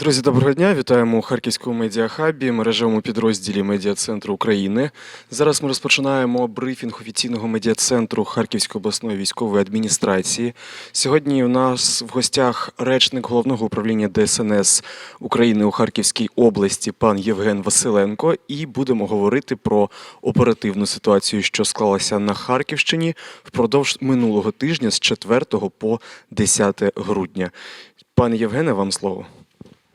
Друзі, доброго дня! Вітаємо у Харківському медіахабі, мережевому підрозділі Медіа-центру України. Зараз ми розпочинаємо брифінг офіційного медіа-центру Харківської обласної військової адміністрації. Сьогодні у нас в гостях речник головного управління ДСНС України у Харківській області пан Євген Василенко. І будемо говорити про оперативну ситуацію, що склалася на Харківщині впродовж минулого тижня з 4 по 10 грудня. Пане Євгене, вам слово.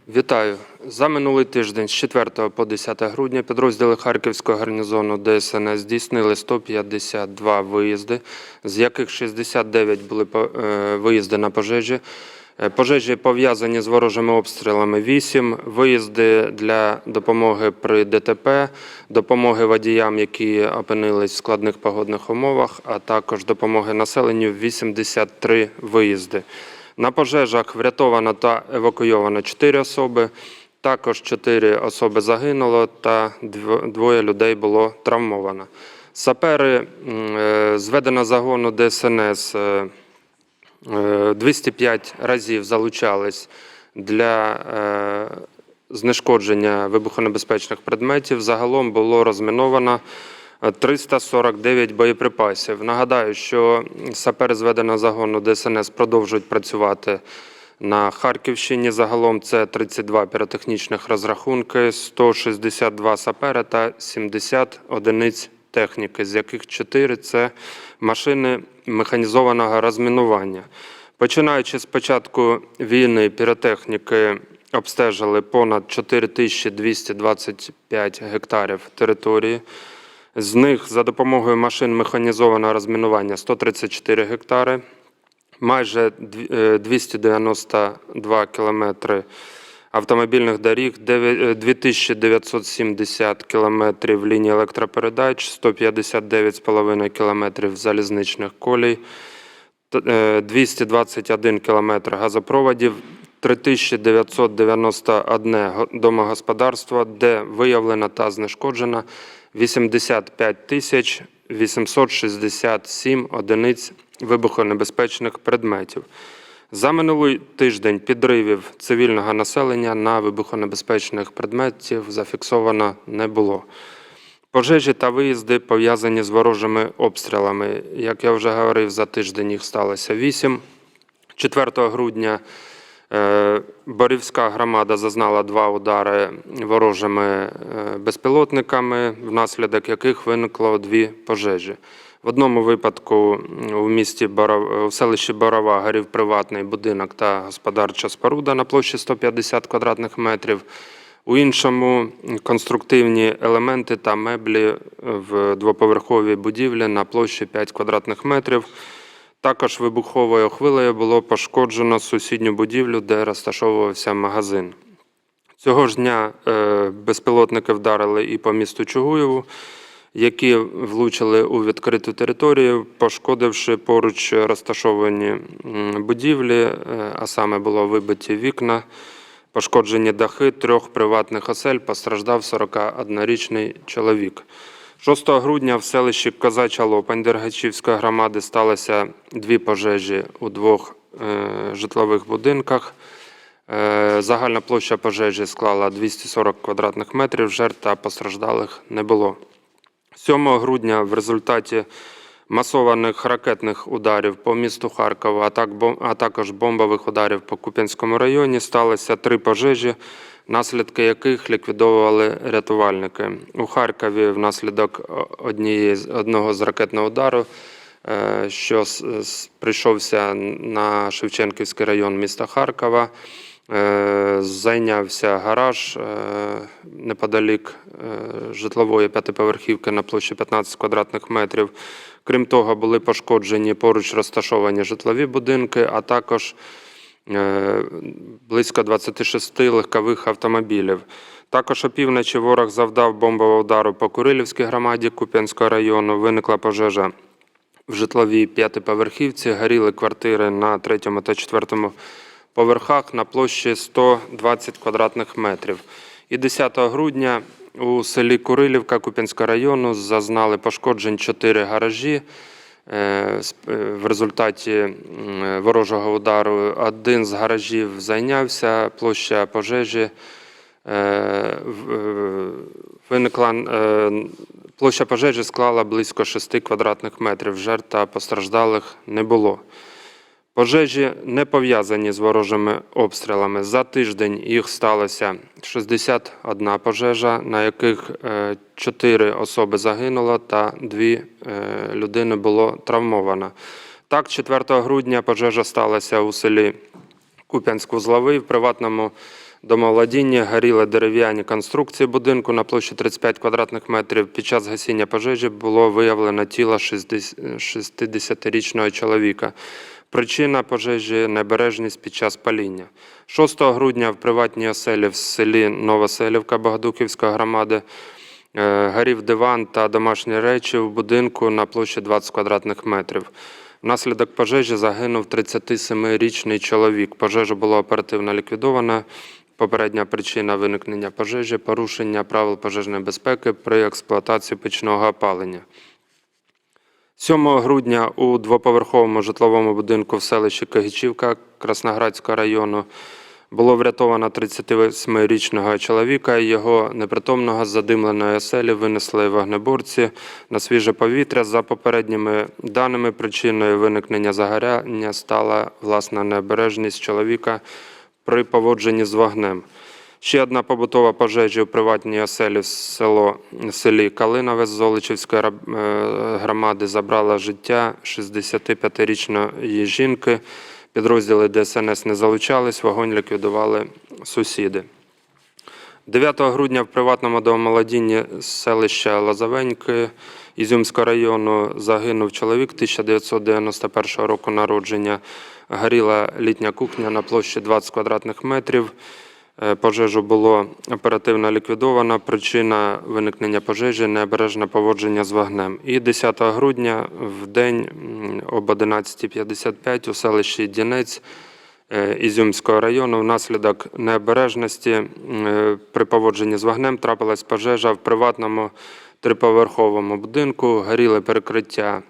Вітаю. За минулий тиждень з 4 по 10 грудня підрозділи Харківського гарнізону ДСНС здійснили 152 виїзди, з яких 69 були е, виїзди на пожежі. Е, Пожежі пов'язані з ворожими обстрілами 8, виїзди для допомоги при ДТП, допомоги водіям, які опинились в складних погодних умовах, а також допомоги населенню 83 виїзди. На пожежах врятовано та евакуйовано 4 особи. Також 4 особи загинуло та двоє людей було травмовано. Сапери е, зведено загону ДСНС е, е, 205 разів залучались для е, знешкодження вибухонебезпечних предметів. Загалом було розміновано е, 349 боєприпасів. Нагадаю, що сапери зведеного загону ДСНС продовжують працювати на Харківщині. Загалом це 32 піротехнічних розрахунки, 162 сапери та 70 одиниць техніки, з яких 4 – це машини механізованого розмінування. Починаючи з початку війни, піротехніки обстежили понад 4225 гектарів території. З них за допомогою машин механізованого розмінування 134 гектари, майже е, 292 кілометри автомобільних доріг, е, 2970 кілометрів ліній електропередач, 159,5 кілометрів залізничних колій, е, 221 кілометр газопроводів, 3991 домогосподарство, де виявлено та знешкоджено 85 тисяч 867 одиниць вибухонебезпечних предметів. За минулий тиждень підривів цивільного населення на вибухонебезпечних предметів зафіксовано не було. Пожежі та виїзди пов'язані з ворожими обстрілами. Як я вже говорив, за тиждень їх сталося вісім. 4 грудня Борівська громада зазнала два удари ворожими е, безпілотниками, внаслідок яких виникло дві пожежі. В одному випадку у місті Боров... у селищі Борова горів приватний будинок та господарча споруда на площі 150 квадратних метрів. У іншому конструктивні елементи та меблі в двоповерховій будівлі на площі 5 квадратних метрів. Також вибуховою хвилею було пошкоджено сусідню будівлю, де розташовувався магазин. Цього ж дня е, безпілотники вдарили і по місту Чугуєву, які влучили у відкриту територію, пошкодивши поруч розташовані будівлі, е, а саме було вибиті вікна, пошкоджені дахи трьох приватних осель, постраждав 41-річний чоловік. 6 грудня в селищі Казачало Лопань громади сталося дві пожежі у двох е, житлових будинках. Е, Загальна площа пожежі склала 240 квадратних метрів, жертв та постраждалих не було. 7 грудня в результаті масованих ракетних ударів по місту Харкова, а, також бомбових ударів по Куп'янському районі сталося три пожежі, наслідки яких ліквідовували рятувальники. У Харкові внаслідок однієї одного з ракетного удару, е, що прийшовся на Шевченківський район міста Харкова. Е, Зайнявся гараж е, неподалік е, житлової п'ятиповерхівки на площі 15 квадратних метрів. Крім того, були пошкоджені поруч розташовані житлові будинки, а також близько 26 легкових автомобілів. Також опівночі ворог завдав бомбового удару по Курилівській громаді Куп'янського району. Виникла пожежа в житловій п'ятиповерхівці, горіли квартири на третьому та четвертому поверхах на площі 120 квадратних метрів. І 10 грудня у селі Курилівка Куп'янського району зазнали пошкоджень чотири гаражі, Е, е, В результаті ворожого удару один з гаражів зайнявся, площа пожежі е, виникла. Площа пожежі склала близько 6 квадратних метрів. Жертв та постраждалих не було. Пожежі не пов'язані з ворожими обстрілами. За тиждень їх сталося 61 пожежа, на яких 4 особи загинуло та 2 людини було травмовано. Так, 4 грудня пожежа сталася у селі Куп'янськ-Узловий в приватному домовладінні горіли дерев'яні конструкції будинку на площі 35 квадратних метрів. Під час гасіння пожежі було виявлено тіло 60 60-річного чоловіка. Причина пожежі небережність під час паління. 6 грудня в приватній оселі в селі Новоселівка Богодуківської громади е, горів диван та домашні речі в будинку на площі 20 квадратних метрів. Внаслідок пожежі загинув 37-річний чоловік. Пожежа була оперативно ліквідована. Попередня причина виникнення пожежі порушення правил пожежної безпеки при експлуатації печного опалення. 7 грудня у двоповерховому житловому будинку в селищі Кагічівка Красноградського району було врятовано 38-річного чоловіка. Його непритомного задимленої оселі винесли вогнеборці на свіже повітря. За попередніми даними, причиною виникнення загоряння стала власна необережність чоловіка при поводженні з вогнем. Ще одна побутова пожежа у приватній оселі в село, селі Калинове з Золочівської е, громади забрала життя 65-річної жінки. Підрозділи ДСНС не залучались, вогонь ліквідували сусіди. 9 грудня в приватному домоволодінні селища Лозовеньки Ізюмського району загинув чоловік 1991 року народження. Горіла літня кухня на площі 20 квадратних метрів. Е, Пожежу було оперативно ліквідовано. Причина виникнення пожежі необережне поводження з вогнем. І 10 грудня в день об 11.55 у селищі Дінець е, Ізюмського району внаслідок необережності при поводженні з вогнем трапилась пожежа в приватному триповерховому будинку. Горіли перекриття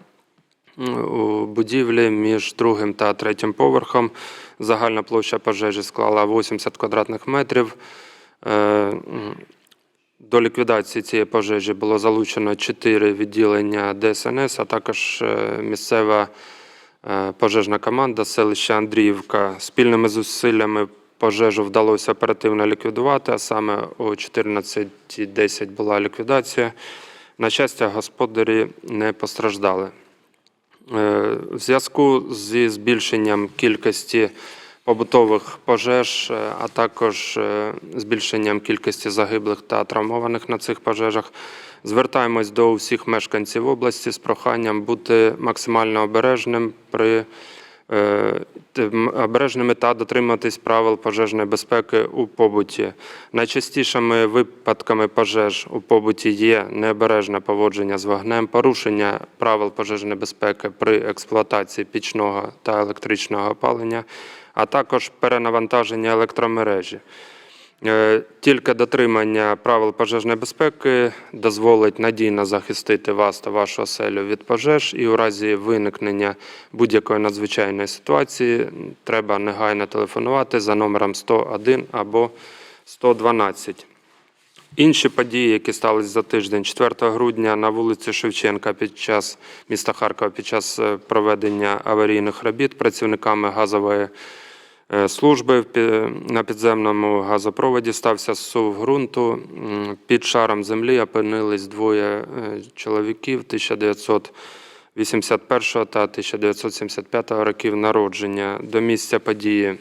у будівлі між другим та третім поверхом. Загальна площа пожежі склала 80 квадратних метрів. Е, До ліквідації цієї пожежі було залучено 4 відділення ДСНС, а також е, місцева е, пожежна команда селища Андріївка. Спільними зусиллями пожежу вдалося оперативно ліквідувати, а саме о 14.10 була ліквідація. На щастя, господарі не постраждали. Е, В зв'язку зі збільшенням кількості побутових пожеж, е, а також е, збільшенням кількості загиблих та травмованих на цих пожежах, звертаємось до усіх мешканців області з проханням бути максимально обережним при е, мета м- обережними та дотримуватись правил пожежної безпеки у побуті. Найчастішими випадками пожеж у побуті є необережне поводження з вогнем, порушення правил пожежної безпеки при експлуатації пічного та електричного опалення, а також перенавантаження електромережі. Е, Тільки дотримання правил пожежної безпеки дозволить надійно захистити вас та вашу оселю від пожеж, і у разі виникнення будь-якої надзвичайної ситуації треба негайно телефонувати за номером 101 або 112. Інші події, які сталися за тиждень, 4 грудня на вулиці Шевченка під час міста Харкова під час е, проведення аварійних робіт працівниками газової служби в на підземному газопроводі стався зсув ґрунту. Під шаром землі опинились двоє е, чоловіків 1981 та 1975 років народження. До місця події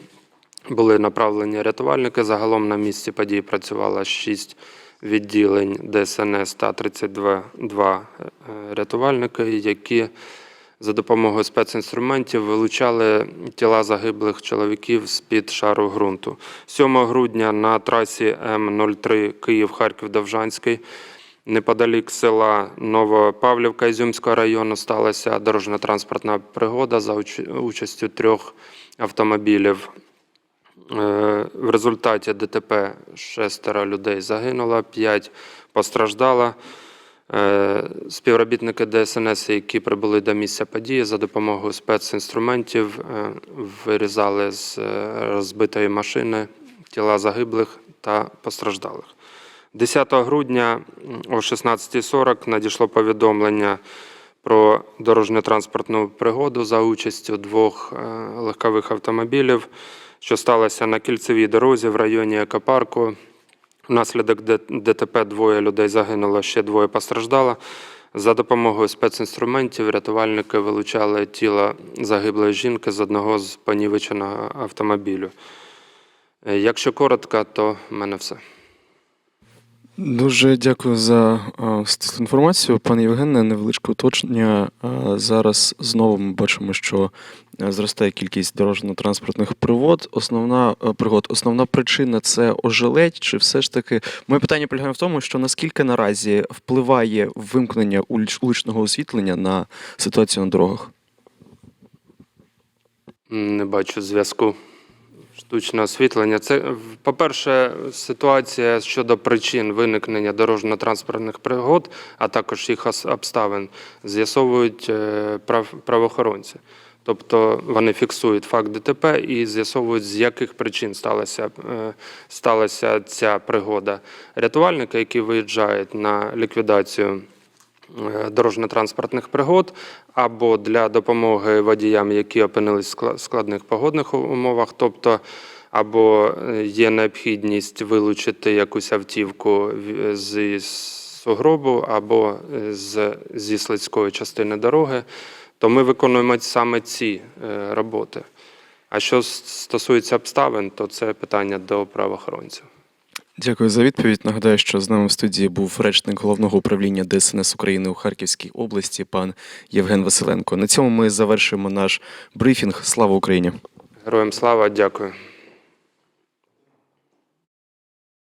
були направлені рятувальники. Загалом на місці події працювало 6 відділень ДСНС та 32 два, е, рятувальники, які за допомогою спецінструментів вилучали тіла загиблих чоловіків з-під шару ґрунту. 7 грудня на трасі М03 Київ-Харків-Довжанський неподалік села Новопавлівка Ізюмського району сталася дорожньо-транспортна пригода за участю трьох автомобілів. Е, В результаті ДТП шестеро людей загинуло, п'ять постраждало. Е, Співробітники ДСНС, які прибули до місця події, за допомогою спецінструментів е, вирізали з е, розбитої машини тіла загиблих та постраждалих. 10 грудня о 16.40 надійшло повідомлення про дорожньо-транспортну пригоду за участю двох легкових автомобілів, що сталося на кільцевій дорозі в районі екопарку. Внаслідок ДТП двоє людей загинуло, ще двоє постраждало. За допомогою спецінструментів рятувальники вилучали тіло загиблої жінки з одного з понівеченого автомобілю. Е, Якщо коротко, то в мене все. Дуже дякую за стислу інформацію. Пане Євгене, невеличке уточнення. Зараз знову ми бачимо, що зростає кількість дорожньо-транспортних пригод. Основна пригод, основна причина це ожеледь, чи все ж таки моє питання полягає в тому, що наскільки наразі впливає вимкнення вуличного освітлення на ситуацію на дорогах? Не бачу зв'язку. Штучне освітлення. Це, по-перше, ситуація щодо причин виникнення дорожньо-транспортних пригод, а також їх обставин, з'ясовують е, прав- правоохоронці. Тобто вони фіксують факт ДТП і з'ясовують, з яких причин сталася, е, сталася ця пригода. Рятувальники, які виїжджають на ліквідацію дорожньо-транспортних пригод або для допомоги водіям, які опинились в скла- складних погодних умовах, тобто або е, є необхідність вилучити якусь автівку зі сугробу, або е, з, зі слизької частини дороги, то ми виконуємо саме ці е, роботи. А що стосується обставин, то це питання до правоохоронців. Дякую за відповідь. Нагадаю, що з нами в студії був речник головного управління ДСНС України у Харківській області, пан Євген Василенко. На цьому ми завершуємо наш брифінг. Слава Україні! Героям слава, дякую.